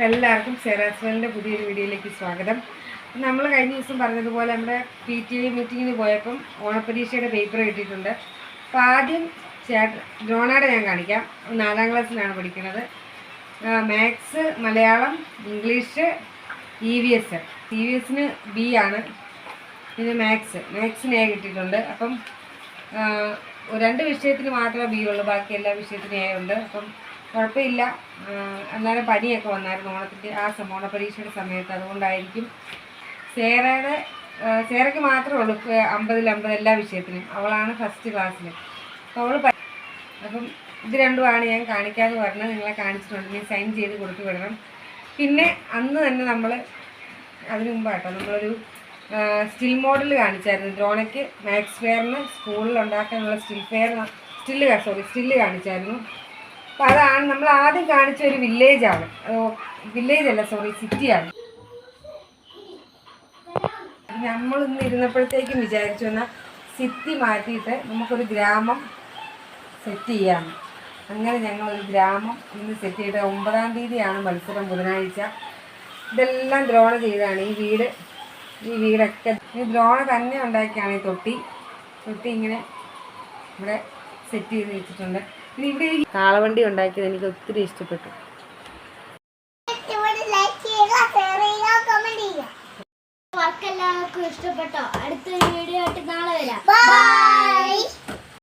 എല്ലാവർക്കും സെറാസ്വലിന്റെ പുതിയൊരു വീഡിയോയിലേക്ക് സ്വാഗതം. നമ്മൾ കഴിഞ്ഞ ദിവസം പറഞ്ഞതുപോലെ നമ്മുടെ പി ടി ഐ മീറ്റിങ്ങിന് പോയപ്പം ഓണപ്പരീക്ഷയുടെ പേപ്പർ കിട്ടിയിട്ടുണ്ട്. അപ്പോൾ ആദ്യം ചേട്ട ഡ്രോണാടെ ഞാൻ കാണിക്കാം. നാലാം ക്ലാസ്സിലാണ് പഠിക്കുന്നത്. Maths Malayalam English E V S E V എസിന് ബി ആണ്. പിന്നെ മാത്സ് മാത്സിന് എ കിട്ടിയിട്ടുണ്ട്. അപ്പം രണ്ട് വിഷയത്തിന് മാത്രമേ ബി ഉള്ളൂ. ബാക്കി എല്ലാ വിഷയത്തിനും എ ഉണ്ട്. അപ്പം കുഴപ്പമില്ല. അന്നേരം പനിയൊക്കെ വന്നായിരുന്നു ഓണത്തിന്റെ ആ സമയം ഓണപരീക്ഷയുടെ സമയത്ത്. അതുകൊണ്ടായിരിക്കും സേറയുടെ സേറയ്ക്ക് മാത്രമേ ഉള്ളൂ അമ്പതിൽ അമ്പത് എല്ലാ വിഷയത്തിനും. അവളാണ് ഫസ്റ്റ് ക്ലാസ്സിൽ അപ്പോൾ അവൾ അപ്പം ഇത് രണ്ടുമാണ് ഞാൻ കാണിക്കാമെന്ന് പറഞ്ഞത്. നിങ്ങളെ കാണിച്ചിട്ടുണ്ട്. ഞാൻ സൈൻ ചെയ്ത് കൊടുത്തു വിടണം. പിന്നെ അന്ന് തന്നെ നമ്മൾ അതിന് മുമ്പാട്ടോ നമ്മളൊരു സ്റ്റിൽ മോഡൽ കാണിച്ചായിരുന്നു. ഡ്രോണയ്ക്ക് മാക്സ് ഫെയറിന് സ്കൂളിൽ ഉണ്ടാക്കാനുള്ള still fair still sorry still കാണിച്ചായിരുന്നു. അപ്പോൾ അതാണ് നമ്മൾ ആദ്യം കാണിച്ച ഒരു വില്ലേജാണ് വില്ലേജ് അല്ല സോറി സിറ്റിയാണ് നമ്മൾ ഇന്ന് ഇരുന്നപ്പോഴത്തേക്കും വിചാരിച്ചു എന്നാൽ സിറ്റി മാറ്റിയിട്ട് നമുക്കൊരു ഗ്രാമം സെറ്റ് ചെയ്യാം. അങ്ങനെ ഞങ്ങളൊരു ഗ്രാമം ഇന്ന് സെറ്റ് ചെയ്ത് ഒമ്പതാം തീയതിയാണ് മത്സരം ബുധനാഴ്ച. ഇതെല്ലാം ദ്രോണ ചെയ്താണ്. ഈ വീട് ഈ വീടൊക്കെ ഈ ദ്രോണ തന്നെ ഉണ്ടാക്കിയാണ് ഈ തൊട്ടി. തൊട്ടി ഇങ്ങനെ ഇവിടെ സെറ്റ് ചെയ്ത് വെച്ചിട്ടുണ്ട്. ഇവിടെ കാളവണ്ടി ഉണ്ടാക്കിയത് എനിക്ക് ഒത്തിരി ഇഷ്ടപ്പെട്ടു. വർക്ക് എല്ലാവർക്കും ഇഷ്ടപ്പെട്ടോ? അടുത്ത വീഡിയോ ആയിട്ട് നാളെ വരാം. ബൈ